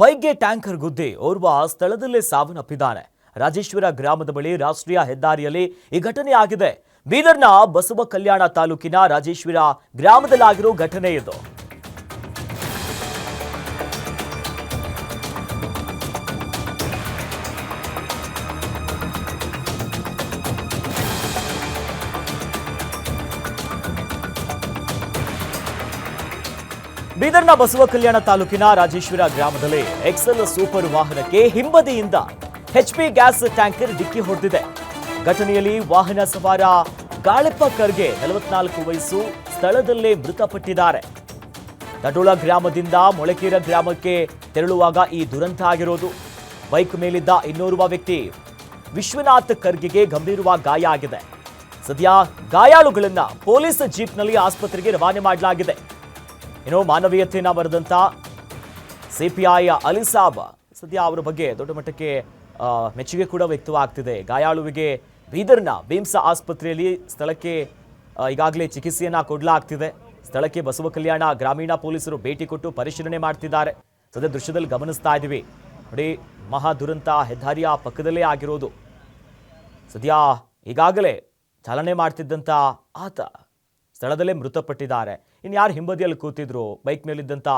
ಬೈಕ್ಗೆ tanker ಗುದ್ದಿ ಓರ್ವ ಸ್ಥಳದಲ್ಲೇ ಸಾವನ್ನಪ್ಪಿದ್ದಾನೆ. ರಾಜೇಶ್ವರ ಗ್ರಾಮದ ಬಳಿ ರಾಷ್ಟ್ರೀಯ ಹೆದ್ದಾರಿಯಲ್ಲಿ ಈ ಘಟನೆ ಆಗಿದೆ. ಬೀದರ್ನ ಬಸವ ಕಲ್ಯಾಣ ತಾಲೂಕಿನ ರಾಜೇಶ್ವರ ಗ್ರಾಮದಲ್ಲಾಗಿರೋ ಘಟನೆ ಇದು. ಬೀದರ್ನ ಬಸವ ಕಲ್ಯಾಣ ತಾಲೂಕಿನ ರಾಜೇಶ್ವರ ಗ್ರಾಮದಲ್ಲಿ ಎಕ್ಸೆಲ್ ಸೂಪರ್ ವಾಹನಕ್ಕೆ ಹಿಂಬದಿಯಿಂದ ಎಚ್ಪಿ ಗ್ಯಾಸ್ ಟ್ಯಾಂಕರ್ ಡಿಕ್ಕಿ ಹೊಡೆದಿದೆ. ಘಟನೆಯಲ್ಲಿ ವಾಹನ ಸವಾರ ಗಾಳಿಪ್ಪ ಖರ್ಗೆ ನಲವತ್ನಾಲ್ಕು ವಯಸ್ಸು ಸ್ಥಳದಲ್ಲೇ ಮೃತಪಟ್ಟಿದ್ದಾರೆ. ತಡೋಳ ಗ್ರಾಮದಿಂದ ಮೊಳಕೇರ ಗ್ರಾಮಕ್ಕೆ ತೆರಳುವಾಗ ಈ ದುರಂತ ಆಗಿರೋದು. ಬೈಕ್ ಮೇಲಿದ್ದ ಇನ್ನೋರ್ವ ವ್ಯಕ್ತಿ ವಿಶ್ವನಾಥ್ ಖರ್ಗೆಗೆ ಗಂಭೀರವಾಗಿ ಗಾಯ ಆಗಿದೆ. ಸದ್ಯ ಗಾಯಾಳುಗಳನ್ನು ಪೊಲೀಸ್ ಜೀಪ್ನಲ್ಲಿ ಆಸ್ಪತ್ರೆಗೆ ರವಾನೆ ಮಾಡಲಾಗಿದೆ. ಇನ್ನು ಮಾನವೀಯತೆಯನ್ನು ಬರೆದಂತ ಸಿಪಿಐ ಅಲಿಸಾಬ್ ಸದ್ಯ ಅವರ ಬಗ್ಗೆ ದೊಡ್ಡ ಮಟ್ಟಕ್ಕೆ ಮೆಚ್ಚುಗೆ ಕೂಡ ವ್ಯಕ್ತವಾಗ್ತಿದೆ. ಗಾಯಾಳುವಿಗೆ ಬೀದರ್ನ ಭೀಮ್ಸ ಆಸ್ಪತ್ರೆಯಲ್ಲಿ ಸ್ಥಳಕ್ಕೆ ಈಗಾಗಲೇ ಚಿಕಿತ್ಸೆಯನ್ನು ಕೊಡಲಾಗ್ತಿದೆ. ಸ್ಥಳಕ್ಕೆ ಬಸವ ಕಲ್ಯಾಣ ಗ್ರಾಮೀಣ ಪೊಲೀಸರು ಭೇಟಿ ಕೊಟ್ಟು ಪರಿಶೀಲನೆ ಮಾಡ್ತಿದ್ದಾರೆ. ಸದ್ಯ ದೃಶ್ಯದಲ್ಲಿ ಗಮನಿಸ್ತಾ ಇದ್ದೀವಿ. ನೋಡಿ, ಮಹಾ ದುರಂತ ಹೆದ್ದಾರಿಯ ಪಕ್ಕದಲ್ಲೇ ಆಗಿರೋದು. ಸದ್ಯ ಈಗಾಗಲೇ ಚಾಲನೆ ಮಾಡ್ತಿದ್ದಂಥ ಆತ ಸ್ಥಳದಲ್ಲೇ ಮೃತಪಟ್ಟಿದ್ದಾರೆ. ಇನ್ನು ಯಾರು ಹಿಂಬದಿಯಲ್ಲಿ ಕೂತಿದ್ರು? ಬೈಕ್ ಮೇಲಿದ್ದಂಥ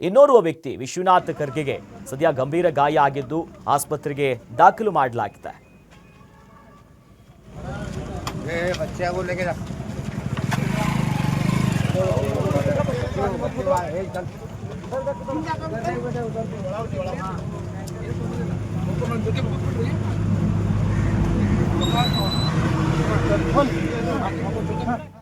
ಇನ್ನೋರ್ವ ವ್ಯಕ್ತಿ ವಿಶ್ವನಾಥ್ ಖರ್ಗೆಗೆ ಸದ್ಯ ಗಂಭೀರ ಗಾಯ ಆಗಿದ್ದು ಆಸ್ಪತ್ರೆಗೆ ದಾಖಲು ಮಾಡಲಾಗಿದೆ. ए